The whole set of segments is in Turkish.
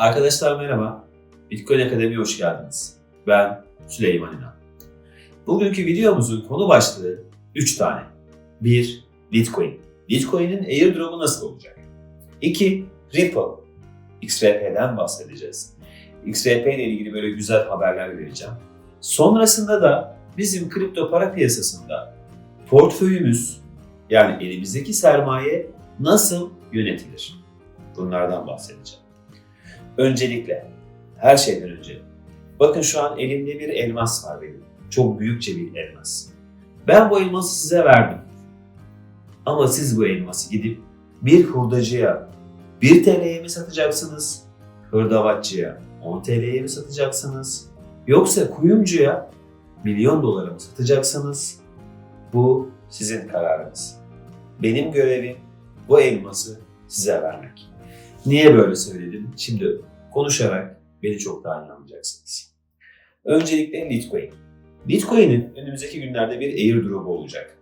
Arkadaşlar merhaba. Bitcoin Akademi'ye hoş geldiniz. Ben Süleyman İnan. Bugünkü videomuzun konu başlığı 3 tane. 1. Bitcoin. Bitcoin'in airdrop'u nasıl olacak? 2. Ripple. XRP'den bahsedeceğiz. XRP ile ilgili böyle güzel haberler vereceğim. Sonrasında da bizim kripto para piyasasında portföyümüz yani elimizdeki sermaye nasıl yönetilir? Bunlardan bahsedeceğim. Öncelikle, her şeyden önce, bakın şu an elimde bir elmas var benim. Çok büyükçe bir elmas. Ben bu elması size verdim. Ama siz bu elması gidip bir hurdacıya 1 TL'ye mi satacaksınız? Hırdavatçıya 10 TL'ye mi satacaksınız? Yoksa kuyumcuya milyon dolara mı satacaksınız? Bu sizin kararınız. Benim görevim bu elması size vermek. Niye böyle söyledim? Şimdi konuşarak beni çok daha iyi anlayacaksınız. Öncelikle Litecoin. Litecoin'in önümüzdeki günlerde bir airdrop olacak.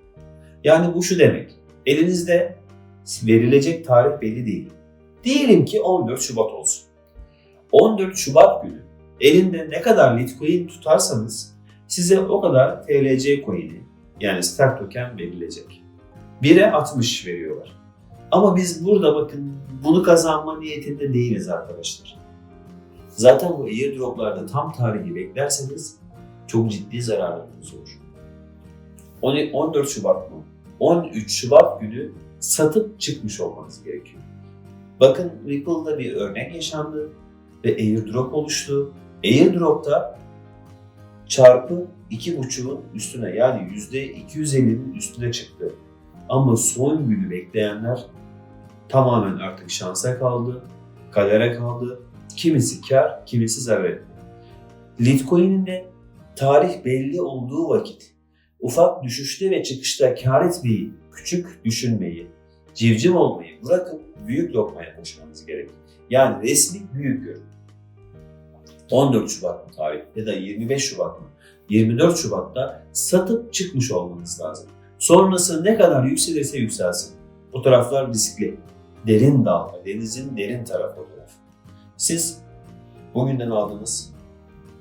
Yani bu şu demek. Elinizde verilecek tarih belli değil. Diyelim ki 14 Şubat olsun. 14 Şubat günü elinde ne kadar Litecoin tutarsanız size o kadar TLC coin'i yani Stark token verilecek. 1'e 60 veriyorlar. Ama biz burada bakın bunu kazanma niyetinde değiliz arkadaşlar. Zaten bu airdroplarda tam tarihi beklerseniz çok ciddi zararlarınız olur. 14 Şubat mı? 13 Şubat günü satıp çıkmış olmanız gerekiyor. Bakın Ripple'da bir örnek yaşandı ve airdrop oluştu. Airdrop'ta çarpı 2.5'un üstüne yani %250'nin üstüne çıktı. Ama son günü bekleyenler tamamen artık şansa kaldı, kadere kaldı. Kimisi kar, kimisi zarar etti. Litecoin'in de tarih belli olduğu vakit ufak düşüşte ve çıkışta kar etmeyi, küçük düşünmeyi, civciv olmayı bırakıp büyük lokmaya koşmanız gerek. Yani resmi büyük görün. 14 Şubat mı tarih ya da 25 Şubat mı? 24 Şubat'ta satıp çıkmış olmanız lazım. Sonrası ne kadar yükselirse yükselsin. O taraflar riskli. Derin dalga, denizin derin tarafı o taraf. Siz bugünden aldığınız,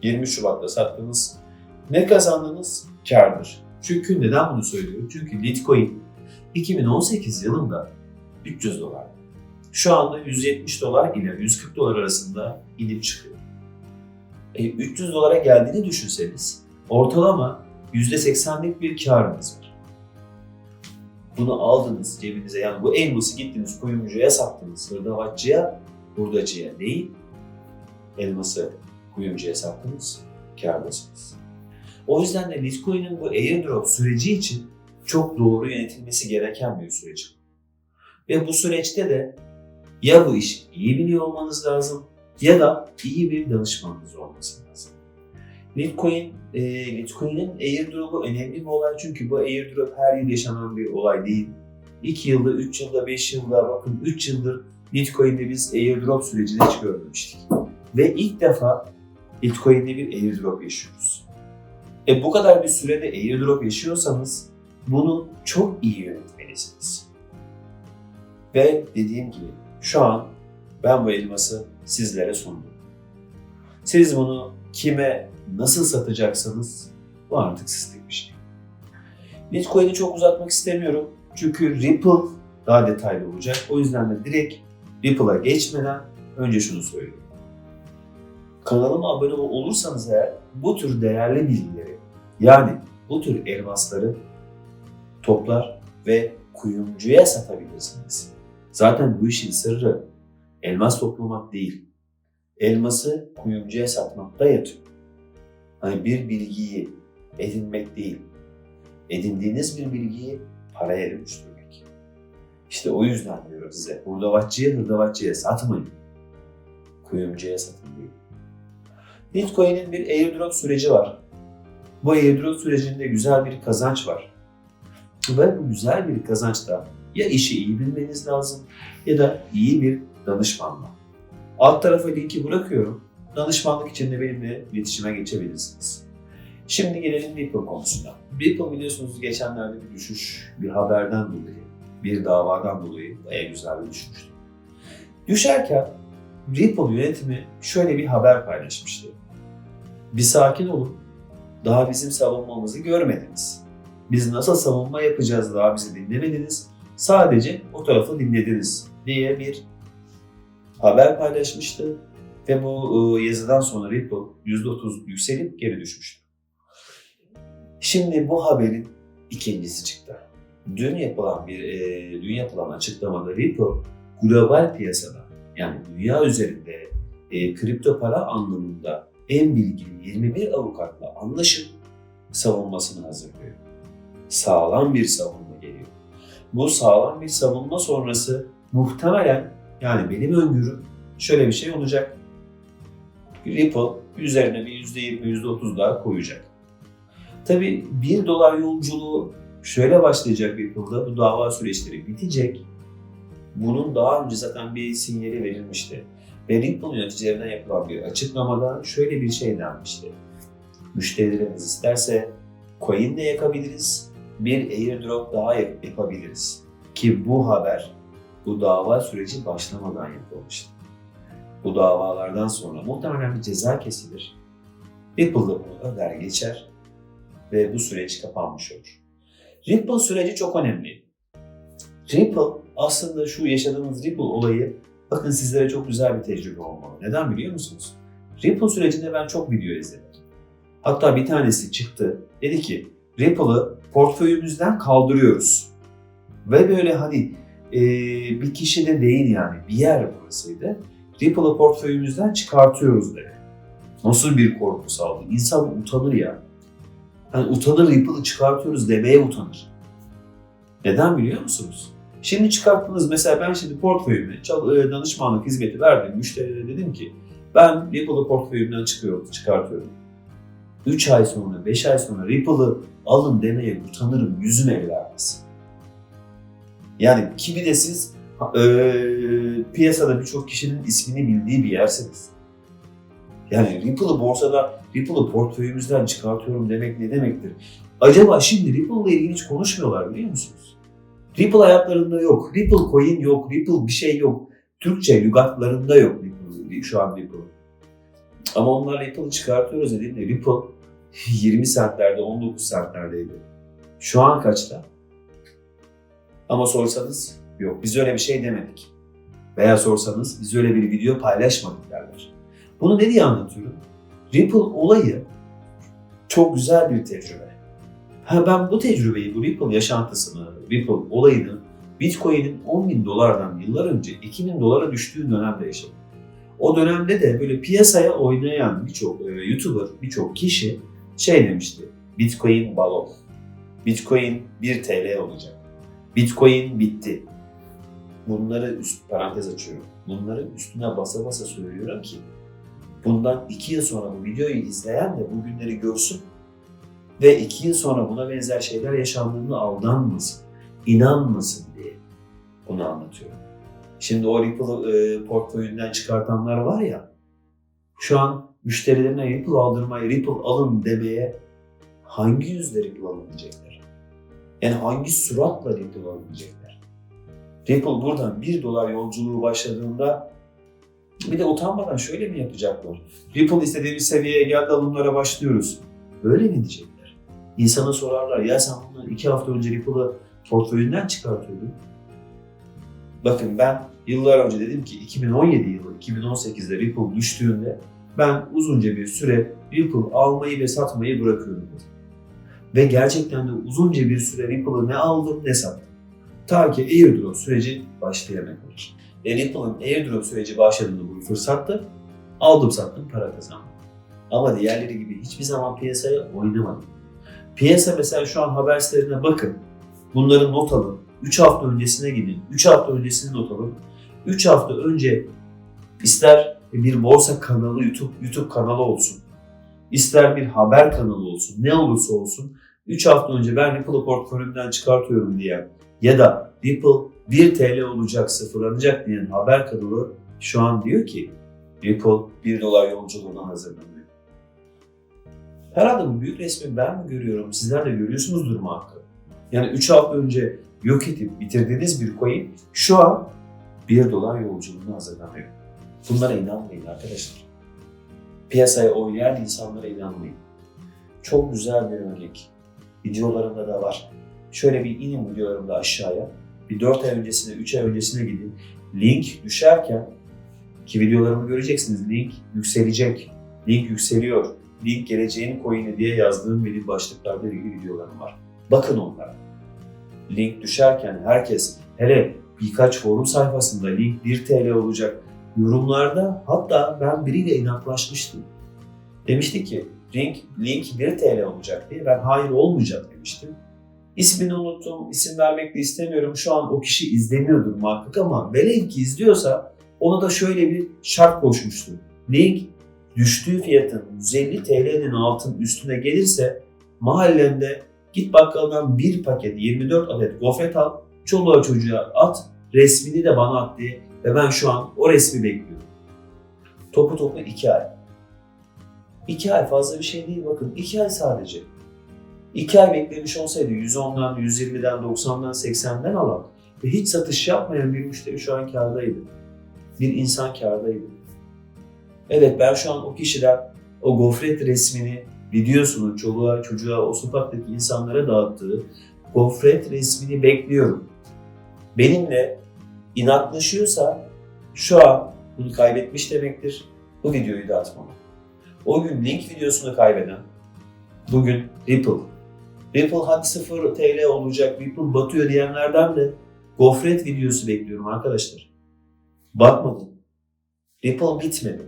20 Şubat'ta sattığınız ne kazandınız? Kardır. Çünkü neden bunu söylüyorum? Çünkü Litecoin 2018 yılında 300 dolar. Şu anda 170 dolar ile 140 dolar arasında inip çıkıyor. E, 300 dolara geldiğini düşünseniz ortalama %80'lik bir karınız var. Bunu aldınız cebinize yani bu elması gittiniz kuyumcuya sattınız, hırdavatçıya, hurdacıya değil, elması kuyumcuya sattınız, kârdasınız. O yüzden de Bitcoin'in bu airdrop süreci için çok doğru yönetilmesi gereken bir süreç. Ve bu süreçte de ya bu işi iyi biliyor olmanız lazım ya da iyi bir danışmanınız olması lazım. Litecoin, e, Litecoin'in airdrop'u önemli bir olay çünkü bu airdrop her yıl yaşanan bir olay değil. 2 yılda, 3 yılda, 5 yılda, bakın 3 yıldır Litecoin'de biz airdrop sürecini hiç görmemiştik. Ve ilk defa Litecoin'de bir airdrop yaşıyoruz. E bu kadar bir sürede airdrop yaşıyorsanız bunu çok iyi yönetmelisiniz. Ve dediğim gibi şu an ben bu elması sizlere sundum. Siz bunu kime nasıl satacaksınız bu artık sizlik bir şey. Bitcoin'i çok uzatmak istemiyorum. Çünkü Ripple daha detaylı olacak. O yüzden de direkt Ripple'a geçmeden önce şunu söyleyeyim. Kanalıma abone olursanız eğer bu tür değerli bilgileri yani bu tür elmasları toplar ve kuyumcuya satabilirsiniz. Zaten bu işin sırrı elmas toplamak değil. Elması kuyumcuya satmakta yatıyor. Hani bir bilgiyi edinmek değil, edindiğiniz bir bilgiyi paraya dönüştürmek. İşte o yüzden diyorum size, hurdavatçıya hırdavatçıya satmayın. Kuyumcuya satın değil. Bitcoin'in bir airdrop süreci var. Bu airdrop sürecinde güzel bir kazanç var. Ve bu güzel bir kazançta ya işi iyi bilmeniz lazım ya da iyi bir danışmanla. Alt tarafa linki bırakıyorum. Danışmanlık için de benimle iletişime geçebilirsiniz. Şimdi gelelim Ripple konusuna. Ripple biliyorsunuz geçenlerde bir düşüş, bir haberden dolayı, bir davadan dolayı bayağı güzel bir düşmüştü. Düşerken Ripple yönetimi şöyle bir haber paylaşmıştı. Bir sakin olun. Daha bizim savunmamızı görmediniz. Biz nasıl savunma yapacağız daha bizi dinlemediniz. Sadece o tarafı dinlediniz diye bir haber paylaşmıştı. Ve bu e, yazıdan sonra Ripple %30 yükselip geri düşmüştü. Şimdi bu haberin ikincisi çıktı. Dün yapılan bir e, dün yapılan açıklamada Ripple global piyasada yani dünya üzerinde e, kripto para anlamında en bilgili 21 avukatla anlaşıp savunmasını hazırlıyor. Sağlam bir savunma geliyor. Bu sağlam bir savunma sonrası muhtemelen yani benim öngörüm şöyle bir şey olacak. Ripple üzerine bir %20, %30 daha koyacak. Tabii 1 dolar yolculuğu şöyle başlayacak Ripple'da bu dava süreçleri bitecek. Bunun daha önce zaten bir sinyali verilmişti. Ve Ripple yöneticilerine yapılan bir açıklamada şöyle bir şey denmişti. Müşterilerimiz isterse coin de yakabiliriz, bir airdrop daha yap- yapabiliriz. Ki bu haber bu dava süreci başlamadan yapılmıştı. Bu davalardan sonra muhtemelen bir ceza kesilir. Ripple da bunu öder geçer ve bu süreç kapanmış olur. Ripple süreci çok önemli. Ripple aslında şu yaşadığımız Ripple olayı bakın sizlere çok güzel bir tecrübe olmalı. Neden biliyor musunuz? Ripple sürecinde ben çok video izledim. Hatta bir tanesi çıktı. Dedi ki Ripple'ı portföyümüzden kaldırıyoruz. Ve böyle hani e, bir kişi de değil yani bir yer burasıydı. Ripple'ı portföyümüzden çıkartıyoruz dedi. Nasıl bir korku saldı? İnsan utanır ya. Hani utanır Ripple'ı çıkartıyoruz demeye utanır. Neden biliyor musunuz? Şimdi çıkarttınız mesela ben şimdi portföyümü e, danışmanlık hizmeti verdim. Müşterilere dedim ki ben Ripple'ı portföyümden çıkıyorum, çıkartıyorum. 3 ay sonra, 5 ay sonra Ripple'ı alın demeye utanırım, yüzüm el. Yani kimi de siz e, piyasada birçok kişinin ismini bildiği bir yersiniz. Yani Ripple'ı borsada, Ripple'ı portföyümüzden çıkartıyorum demek ne demektir? Acaba şimdi Ripple'la ilgili hiç konuşmuyorlar biliyor musunuz? Ripple hayatlarında yok, Ripple coin yok, Ripple bir şey yok. Türkçe lügatlarında yok Ripple, şu an Ripple. Ama onlar Ripple'ı çıkartıyoruz dediğimde Ripple 20 centlerde, 19 centlerdeydi. Şu an kaçta? Ama sorsanız yok biz öyle bir şey demedik. Veya sorsanız biz öyle bir video paylaşmadık derler. Bunu ne diye anlatıyorum? Ripple olayı çok güzel bir tecrübe. Ha ben bu tecrübeyi, bu Ripple yaşantısını, Ripple olayını Bitcoin'in 10 bin dolardan yıllar önce 2 bin dolara düştüğü dönemde yaşadım. O dönemde de böyle piyasaya oynayan birçok e, YouTuber, birçok kişi şey demişti. Bitcoin balon. Bitcoin 1 TL olacak. Bitcoin bitti. Bunları üst parantez açıyorum. Bunları üstüne basa basa söylüyorum ki bundan iki yıl sonra bu videoyu izleyen de bu günleri görsün ve iki yıl sonra buna benzer şeyler yaşandığında aldanmasın, inanmasın diye bunu anlatıyorum. Şimdi o Ripple'ı e, portföyünden çıkartanlar var ya, şu an müşterilerine Ripple aldırmaya, Ripple alın demeye hangi yüzle Ripple alın diyecekler? Yani hangi suratla Ripple alın diyecekler? Ripple buradan 1 dolar yolculuğu başladığında bir de utanmadan şöyle mi yapacaklar? Ripple istediğimiz seviyeye geldi alımlara başlıyoruz. Böyle mi diyecekler? İnsana sorarlar ya sen bunu iki hafta önce Ripple'ı portföyünden çıkartıyordun. Bakın ben yıllar önce dedim ki 2017 yılı, 2018'de Ripple düştüğünde ben uzunca bir süre Ripple almayı ve satmayı bırakıyorum dedim. Ve gerçekten de uzunca bir süre Ripple'ı ne aldım ne sattım. Ta ki airdrop süreci başlayana kadar. E Ripple'ın airdrop süreci başladığında bu fırsattı. Aldım sattım para kazandım. Ama diğerleri gibi hiçbir zaman piyasaya oynamadım. Piyasa mesela şu an haber sitelerine bakın. Bunları not alın. 3 hafta öncesine gidin. 3 hafta öncesini not alın. 3 hafta önce ister bir borsa kanalı, YouTube, YouTube kanalı olsun. İster bir haber kanalı olsun. Ne olursa olsun. 3 hafta önce ben Ripple'ı portföyümden çıkartıyorum diye ya da Ripple 1 TL olacak, sıfırlanacak diyen haber kanalı şu an diyor ki Ripple 1 dolar yolculuğuna hazırlanıyor. Herhalde bu büyük resmi ben mi görüyorum, sizler de görüyorsunuzdur muhakkak. Yani 3 hafta önce yok edip bitirdiğiniz bir coin şu an 1 dolar yolculuğuna hazırlanıyor. Bunlara inanmayın arkadaşlar. Piyasaya oynayan insanlara inanmayın. Çok güzel bir örnek. Videolarımda da var. Şöyle bir inin videolarımda aşağıya. Bir 4 ay öncesine, 3 ay öncesine gidin. Link düşerken ki videolarımı göreceksiniz. Link yükselecek. Link yükseliyor. Link geleceğin coin'i diye yazdığım benim başlıklarda ilgili videolarım var. Bakın onlara. Link düşerken herkes hele birkaç forum sayfasında link 1 TL olacak yorumlarda hatta ben biriyle inatlaşmıştım. Demişti ki link, link 1 TL olacak diye ben hayır olmayacak demiştim. İsmini unuttum, isim vermek de istemiyorum. Şu an o kişi izlemiyordur muhakkak ama velev ki izliyorsa ona da şöyle bir şart koşmuştu. Link düştüğü fiyatın 150 TL'nin altın üstüne gelirse mahallende git bakkaldan bir paket 24 adet gofret al, çoluğa çocuğa at, resmini de bana at diye ve ben şu an o resmi bekliyorum. Topu topu 2 ay. 2 ay fazla bir şey değil bakın 2 ay sadece. 2 ay beklemiş olsaydı 110'dan, 120'den, 90'dan, 80'den alan ve hiç satış yapmayan bir müşteri şu an kârdaydı. Bir insan kârdaydı. Evet ben şu an o kişiden o gofret resmini, videosunu çoluğa, çocuğa, o sokaktaki insanlara dağıttığı gofret resmini bekliyorum. Benimle inatlaşıyorsa şu an bunu kaybetmiş demektir. Bu videoyu da atmam. O gün link videosunu kaybeden, bugün Ripple. Ripple hadi 0 TL olacak, Ripple batıyor diyenlerden de gofret videosu bekliyorum arkadaşlar. Batmadı. Ripple bitmedi.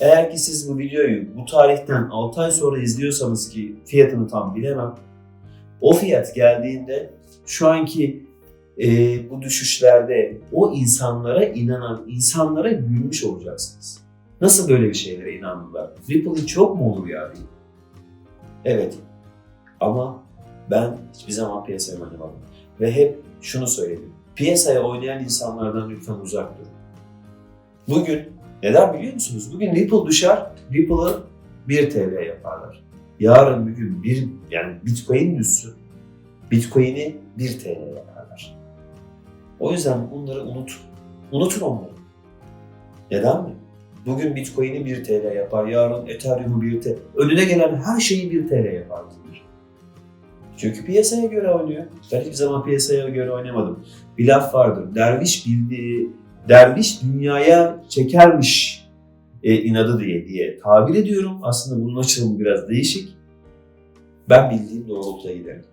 Eğer ki siz bu videoyu bu tarihten 6 ay sonra izliyorsanız ki fiyatını tam bilemem. O fiyat geldiğinde şu anki e, bu düşüşlerde o insanlara inanan insanlara gülmüş olacaksınız. Nasıl böyle bir şeylere inandılar? Ripple hiç yok mu olur yani? Evet. Ama ben hiçbir zaman piyasaya oynamadım. Ve hep şunu söyledim. Piyasaya oynayan insanlardan lütfen uzak durun. Bugün neden biliyor musunuz? Bugün Ripple düşer, Ripple'ı 1 TL yaparlar. Yarın bir gün bir yani Bitcoin düşsün, Bitcoin'i 1 TL yaparlar. O yüzden bunları unutun. Unutun onları. Neden mi? Bugün Bitcoin'i 1 TL yapar, yarın Ethereum'u 1 TL. Önüne gelen her şeyi 1 TL yapar bunlar. Çünkü piyasaya göre oynuyor. Ben hiçbir zaman piyasaya göre oynamadım. Bir laf vardır. Derviş bildiği, derviş dünyaya çekermiş e, inadı diye diye tabir ediyorum. Aslında bunun açılımı biraz değişik. Ben bildiğim doğrultuda giderim.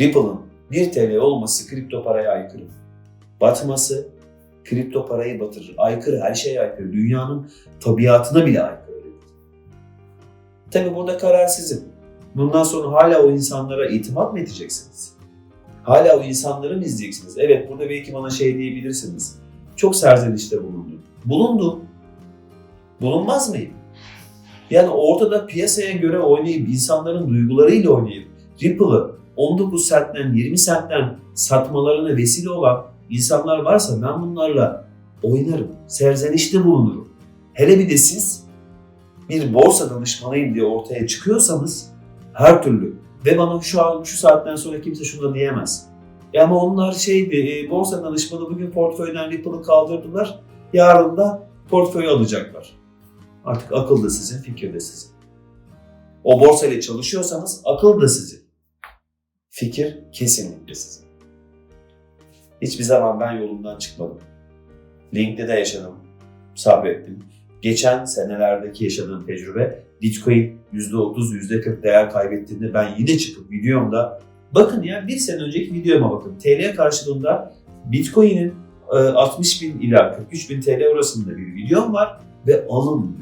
Ripple'ın 1 TL olması kripto paraya aykırı. Batması kripto parayı batırır. Aykırı, her şeye aykırı. Dünyanın tabiatına bile aykırı. Tabi burada karar sizin. Bundan sonra hala o insanlara itimat mı edeceksiniz? Hala o insanları mı izleyeceksiniz? Evet burada belki bana şey diyebilirsiniz. Çok serzenişte bulundu. Bulundu. Bulunmaz mıyım? Yani ortada piyasaya göre oynayıp, insanların duygularıyla oynayıp, Ripple'ı 19 centten 20 centten satmalarına vesile olan insanlar varsa ben bunlarla oynarım, serzenişte bulunurum. Hele bir de siz bir borsa danışmanıyım diye ortaya çıkıyorsanız her türlü ve bana şu an şu saatten sonra kimse şunu da diyemez. E ama onlar şeydi, e, borsa danışmanı bugün portföyden Ripple'ı kaldırdılar, yarın da portföyü alacaklar. Artık akıl da sizin, fikir de sizin. O borsa ile çalışıyorsanız akıl da sizin. Fikir kesinlikle sizin. Hiçbir zaman ben yolumdan çıkmadım. Link'te de yaşadım, sabrettim. Geçen senelerdeki yaşadığım tecrübe Bitcoin %30, %40 değer kaybettiğinde ben yine çıkıp videomda bakın ya bir sene önceki videoma bakın. TL karşılığında Bitcoin'in 60 bin ila 43 bin TL arasında bir videom var ve alın.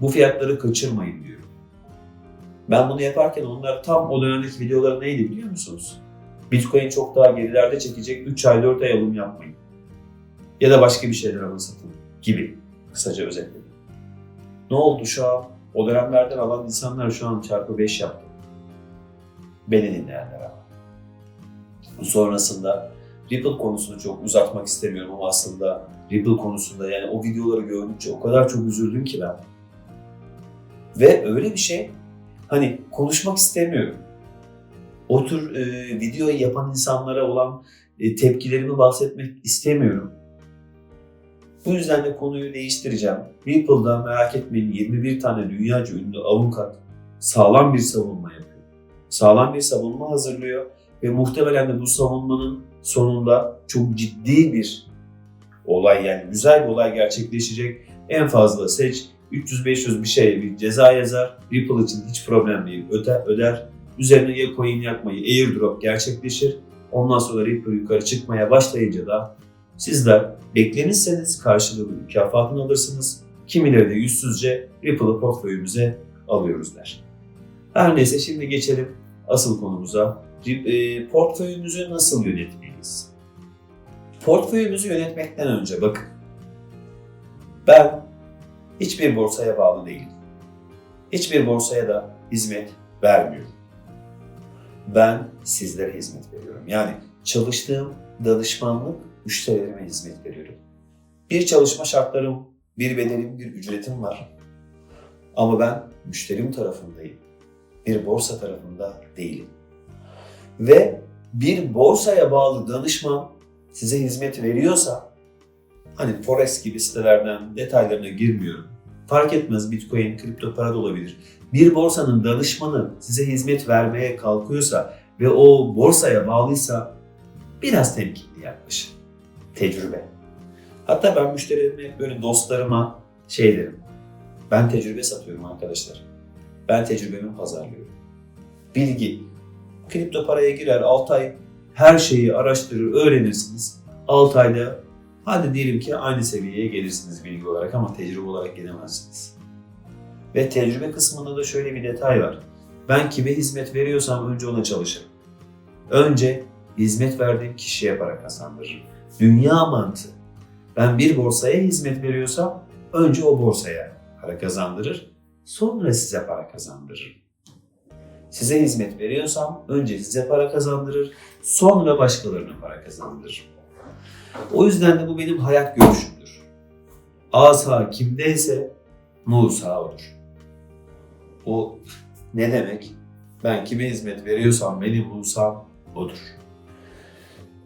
Bu fiyatları kaçırmayın diyor. Ben bunu yaparken onlar tam o dönemdeki videoları neydi biliyor musunuz? Bitcoin çok daha gerilerde çekecek 3 ay 4 ay alım yapmayın. Ya da başka bir şeyler alın satın gibi kısaca özetledim. Ne oldu şu an? O dönemlerden alan insanlar şu an çarpı 5 yaptı. Beni dinleyenler ama. Sonrasında Ripple konusunu çok uzatmak istemiyorum ama aslında Ripple konusunda yani o videoları gördükçe o kadar çok üzüldüm ki ben. Ve öyle bir şey hani konuşmak istemiyorum. O tür e, videoyu yapan insanlara olan e, tepkilerimi bahsetmek istemiyorum. Bu yüzden de konuyu değiştireceğim. Ripple'da merak etmeyin 21 tane dünyaca ünlü avukat sağlam bir savunma yapıyor. Sağlam bir savunma hazırlıyor ve muhtemelen de bu savunmanın sonunda çok ciddi bir olay yani güzel bir olay gerçekleşecek. En fazla seç 300-500 bir şey bir ceza yazar. Ripple için hiç problem değil. Öder, öder. Üzerine ya coin yakmayı airdrop gerçekleşir. Ondan sonra Ripple yukarı çıkmaya başlayınca da sizler beklenirseniz karşılığını mükafatını alırsınız. Kimileri de yüzsüzce Ripple'ı portföyümüze alıyoruz der. Her neyse şimdi geçelim asıl konumuza. E, Portföyümüzü nasıl yönetmeliyiz? Portföyümüzü yönetmekten önce bakın. Ben hiçbir borsaya bağlı değilim. Hiçbir borsaya da hizmet vermiyorum. Ben sizlere hizmet veriyorum. Yani çalıştığım danışmanlık müşterilerime hizmet veriyorum. Bir çalışma şartlarım, bir bedelim, bir ücretim var. Ama ben müşterim tarafındayım. Bir borsa tarafında değilim. Ve bir borsaya bağlı danışman size hizmet veriyorsa hani Forex gibi sitelerden detaylarına girmiyorum. Fark etmez Bitcoin, kripto para da olabilir. Bir borsanın danışmanı size hizmet vermeye kalkıyorsa ve o borsaya bağlıysa biraz temkinli yaklaşın. Tecrübe. Hatta ben müşterilerime böyle dostlarıma şey derim. Ben tecrübe satıyorum arkadaşlar. Ben tecrübemi pazarlıyorum. Bilgi. Kripto paraya girer 6 ay her şeyi araştırır, öğrenirsiniz. 6 ayda hadi diyelim ki aynı seviyeye gelirsiniz bilgi olarak ama tecrübe olarak gelemezsiniz. Ve tecrübe kısmında da şöyle bir detay var. Ben kime hizmet veriyorsam önce ona çalışırım. Önce hizmet verdiğim kişiye para kazandırırım. Dünya mantığı. Ben bir borsaya hizmet veriyorsam önce o borsaya para kazandırır, sonra size para kazandırırım. Size hizmet veriyorsam önce size para kazandırır, sonra başkalarına para kazandırır. O yüzden de bu benim hayat görüşümdür. Asa kimdeyse Musa odur. O ne demek? Ben kime hizmet veriyorsam benim Musa'm odur.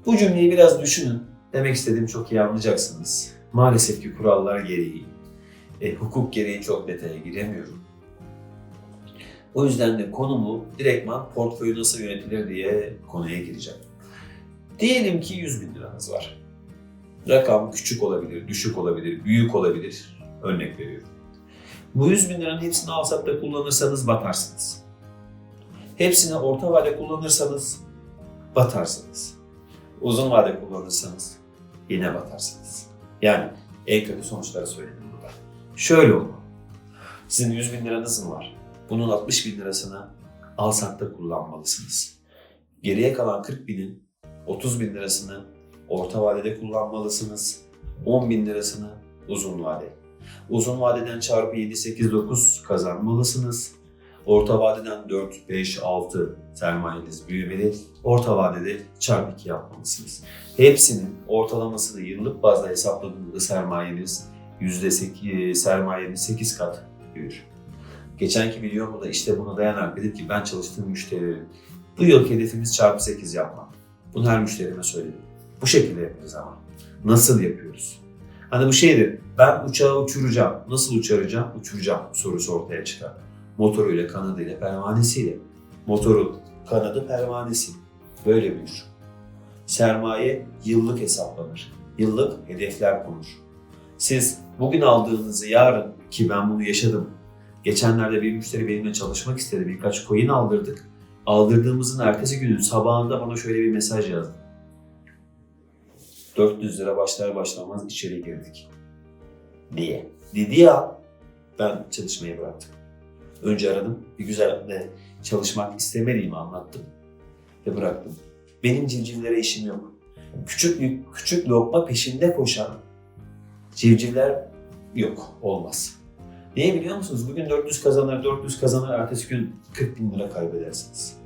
Bu cümleyi biraz düşünün. Demek istediğimi çok iyi anlayacaksınız. Maalesef ki kurallar gereği, e, hukuk gereği çok detaya giremiyorum. O yüzden de konumu direktman portföyü nasıl yönetilir diye konuya gireceğim. Diyelim ki 100 bin liranız var. Rakam küçük olabilir, düşük olabilir, büyük olabilir. Örnek veriyorum. Bu 100 bin liranın hepsini alsatla kullanırsanız batarsınız. Hepsini orta vade kullanırsanız batarsınız. Uzun vade kullanırsanız yine batarsınız. Yani en kötü sonuçları söyledim burada. Şöyle olmalı. Sizin 100 bin liranız var? Bunun 60 bin lirasını alsatla kullanmalısınız. Geriye kalan 40 binin 30 bin lirasını orta vadede kullanmalısınız. 10 bin lirasını uzun vade. Uzun vadeden çarpı 7, 8, 9 kazanmalısınız. Orta vadeden 4, 5, 6 sermayeniz büyümeli. Orta vadede çarpı 2 yapmalısınız. Hepsinin ortalamasını yıllık bazda hesapladığınızda sermayeniz %8, sermayeniz 8 kat büyür. Geçenki videomda da işte buna dayanarak dedim ki ben çalıştığım müşterilerim bu yıl hedefimiz çarpı 8 yapmak. Bunu her müşterime söyledim. Bu şekilde yapıyoruz ama. Nasıl yapıyoruz? Hani bu şeydir, ben uçağı uçuracağım. Nasıl uçuracağım? Uçuracağım sorusu ortaya çıkar. Motoruyla, kanadıyla, pervanesiyle. Motoru, kanadı, pervanesi. Böyle büyür. Sermaye yıllık hesaplanır. Yıllık hedefler konur. Siz bugün aldığınızı yarın ki ben bunu yaşadım. Geçenlerde bir müşteri benimle çalışmak istedi. Birkaç coin aldırdık. Aldırdığımızın ertesi günün sabahında bana şöyle bir mesaj yazdı. 400 lira başlar başlamaz içeri girdik. Diye. Dedi ya ben çalışmayı bıraktım. Önce aradım. Bir güzel de çalışmak istemediğimi anlattım. Ve bıraktım. Benim civcivlere işim yok. Küçük küçük lokma peşinde koşan civcivler yok. Olmaz. Niye biliyor musunuz? Bugün 400 kazanır, 400 kazanır, ertesi gün 40 bin lira kaybedersiniz.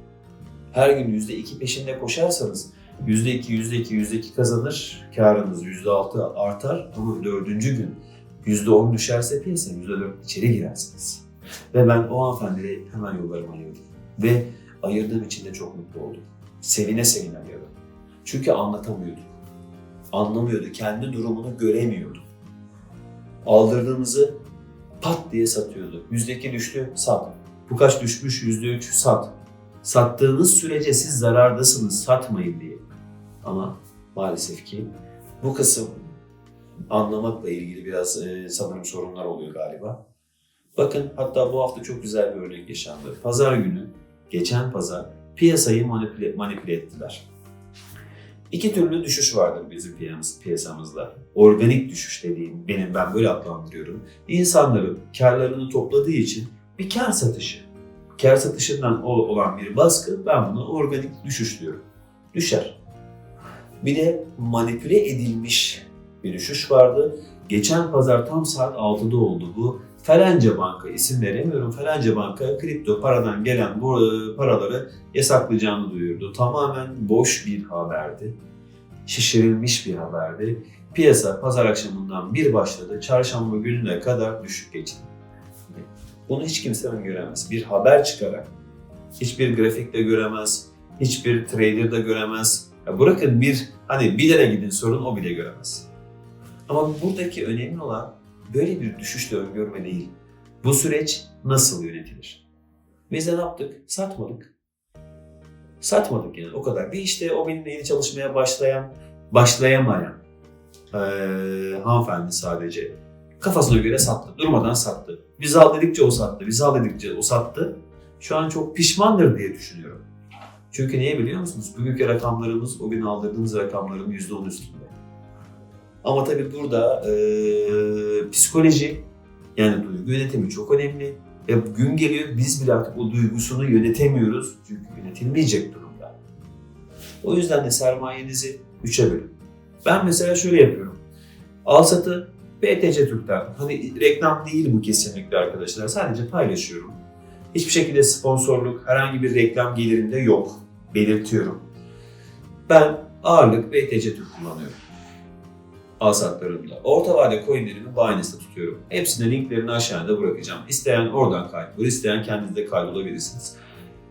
Her gün %2 peşinde koşarsanız %2, %2, %2 kazanır, karınız %6 artar ama dördüncü gün %10 düşerse piyasa %4 içeri girersiniz. Ve ben o hanımefendiyle hemen yollarımı ayırdım. Ve ayırdığım için de çok mutlu oldum. Sevine sevine ayırdım. Çünkü anlatamıyordu. Anlamıyordu, kendi durumunu göremiyordu. Aldırdığımızı pat diye satıyordu. Yüzde iki düştü, sat. Bu kaç düşmüş? Yüzde üç, sat. Sattığınız sürece siz zarardasınız, satmayın diye. Ama maalesef ki bu kısım anlamakla ilgili biraz e, sanırım sorunlar oluyor galiba. Bakın hatta bu hafta çok güzel bir örnek yaşandı. Pazar günü, geçen pazar piyasayı manipüle, manipüle ettiler. İki türlü düşüş vardır bizim piyamız, piyasamızda. Organik düşüş dediğim, benim ben böyle adlandırıyorum. İnsanların karlarını topladığı için bir kar satışı. Kar satışından ol- olan bir baskı, ben buna organik düşüş diyorum. Düşer. Bir de manipüle edilmiş bir düşüş vardı. Geçen pazar tam saat 6'da oldu bu. Falanca Banka isim veremiyorum. Falanca Banka kripto paradan gelen bu e, paraları yasaklayacağını duyurdu. Tamamen boş bir haberdi. Şişirilmiş bir haberdi. Piyasa pazar akşamından bir başladı. Çarşamba gününe kadar düşük geçti. Bunu hiç kimse öngöremez. Bir haber çıkarak hiçbir grafikte göremez, hiçbir trader de göremez. Ya bırakın bir hani bir lira gidin sorun o bile göremez. Ama buradaki önemli olan böyle bir düşüşte öngörme değil. Bu süreç nasıl yönetilir? Biz ne yaptık? Satmadık. Satmadık yani o kadar. Bir işte o benimle yeni çalışmaya başlayan, başlayamayan eee hanımefendi sadece kafasına göre sattı. Durmadan sattı. Biz al dedikçe o sattı. Biz al dedikçe o sattı. Şu an çok pişmandır diye düşünüyorum. Çünkü niye biliyor musunuz? Bugünkü rakamlarımız o gün aldırdığımız rakamların %10 üstünde. Ama tabii burada eee, psikoloji yani duygu yönetimi çok önemli. Ve gün geliyor biz bile artık o duygusunu yönetemiyoruz. Çünkü yönetilmeyecek durumda. O yüzden de sermayenizi üçe bölün. Ben mesela şöyle yapıyorum. Al satı BTC Türk'ten. Hani reklam değil bu kesinlikle arkadaşlar. Sadece paylaşıyorum. Hiçbir şekilde sponsorluk, herhangi bir reklam gelirim de yok. Belirtiyorum. Ben ağırlık BTC Türk kullanıyorum. Alsatlarımda. Orta vade coinlerimi Binance'da tutuyorum. Hepsine linklerini aşağıda bırakacağım. İsteyen oradan kaydolur, isteyen kendiniz de kaydolabilirsiniz.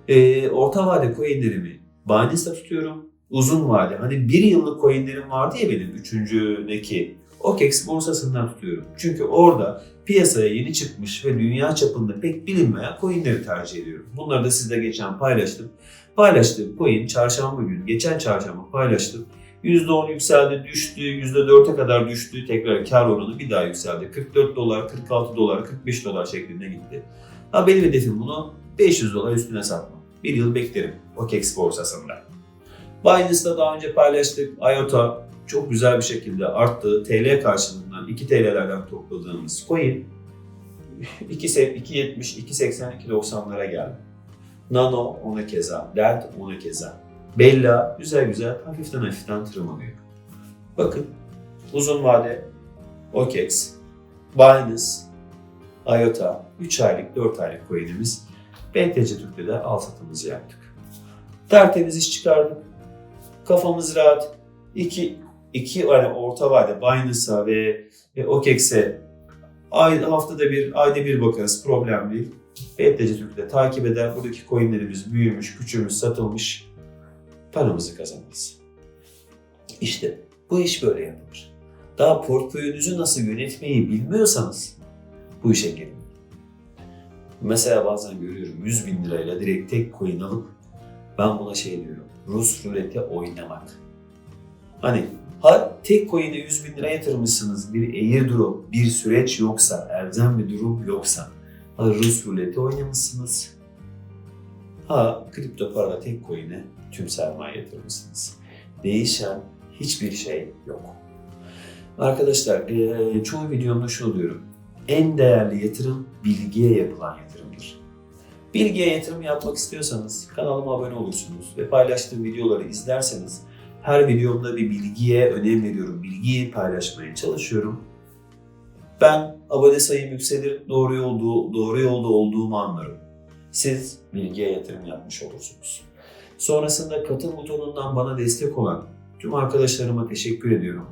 Ee, orta vade coinlerimi Binance'da tutuyorum. Uzun vade, hani bir yıllık coinlerim vardı ya benim üçüncüdeki. OKEX borsasından tutuyorum. Çünkü orada piyasaya yeni çıkmış ve dünya çapında pek bilinmeyen coinleri tercih ediyorum. Bunları da sizle geçen paylaştım. Paylaştığım coin çarşamba günü, geçen çarşamba paylaştım. %10 yükseldi, düştü, %4'e kadar düştü. Tekrar kar oranı bir daha yükseldi. 44 dolar, 46 dolar, 45 dolar şeklinde gitti. Ha benim hedefim bunu 500 dolar üstüne satmam. Bir yıl beklerim OKEX borsasında. Binance'da daha önce paylaştık. IOTA çok güzel bir şekilde arttı. TL karşılığından 2 TL'lerden topladığımız coin 2.70, 2.80, 2.90'lara geldi. Nano ona keza, Delt ona keza. Bella güzel güzel hafiften hafiften tırmanıyor. Bakın uzun vade OKEX, Binance, IOTA 3 aylık 4 aylık coin'imiz BTC Türk'te de al satımızı yaptık. Tertemiz iş çıkardık. Kafamız rahat. İki, iki yani orta vade Binance'a ve e, OKEX'e ay, haftada bir, ayda bir bakarız. Problem değil. BTC Türk'te takip eder. Buradaki coinlerimiz büyümüş, küçülmüş, satılmış. Paramızı kazanırız. İşte bu iş böyle yapılır. Daha portföyünüzü nasıl yönetmeyi bilmiyorsanız bu işe girin. Mesela bazen görüyorum 100 bin lirayla direkt tek coin alıp ben buna şey diyorum. Rus rulete oynamak. Hani ha tek coin'e 100 bin lira yatırmışsınız bir airdrop, bir süreç yoksa, elzem bir durum yoksa ha Rus rulete oynamışsınız. Ha kripto parada tek coin'e tüm sermaye yatırmışsınız. Değişen hiçbir şey yok. Arkadaşlar çoğu videomda şunu diyorum. En değerli yatırım bilgiye yapılan yatırımdır. Bilgiye yatırım yapmak istiyorsanız kanalıma abone olursunuz ve paylaştığım videoları izlerseniz her videomda bir bilgiye önem veriyorum. Bilgiyi paylaşmaya çalışıyorum. Ben abone sayım yükselir, doğru yolda, doğru yolda olduğumu anlarım. Siz bilgiye yatırım yapmış olursunuz. Sonrasında katıl butonundan bana destek olan tüm arkadaşlarıma teşekkür ediyorum.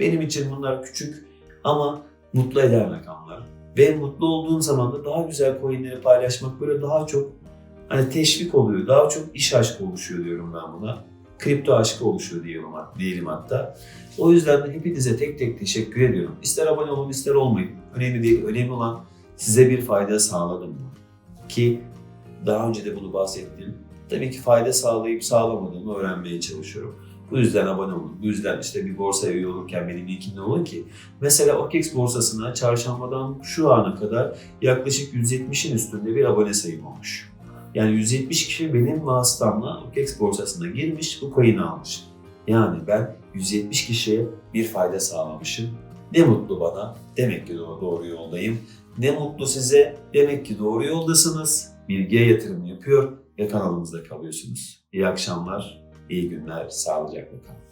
Benim için bunlar küçük ama mutlu eden rakamlar. Ve mutlu olduğum zaman da daha güzel coinleri paylaşmak böyle daha çok hani teşvik oluyor. Daha çok iş aşkı oluşuyor diyorum ben buna. Kripto aşkı oluşuyor diyelim, diyelim hatta. O yüzden de hepinize tek tek teşekkür ediyorum. İster abone olun ister olmayın. Önemli değil. Önemli olan size bir fayda sağladım mı? Ki daha önce de bunu bahsettim. Tabii ki fayda sağlayıp sağlamadığımı öğrenmeye çalışıyorum. Bu yüzden abone olun. Bu yüzden işte bir borsaya üye olurken benim linkimde olun ki mesela OKEX borsasına çarşambadan şu ana kadar yaklaşık 170'in üstünde bir abone sayım olmuş. Yani 170 kişi benim vasıtamla OKEX borsasına girmiş, bu coin'i almış. Yani ben 170 kişiye bir fayda sağlamışım. Ne mutlu bana. Demek ki doğru, doğru yoldayım. Ne mutlu size. Demek ki doğru yoldasınız. Bilgiye yatırım yapıyor ve kanalımızda kalıyorsunuz. İyi akşamlar, iyi günler, sağlıcakla kalın.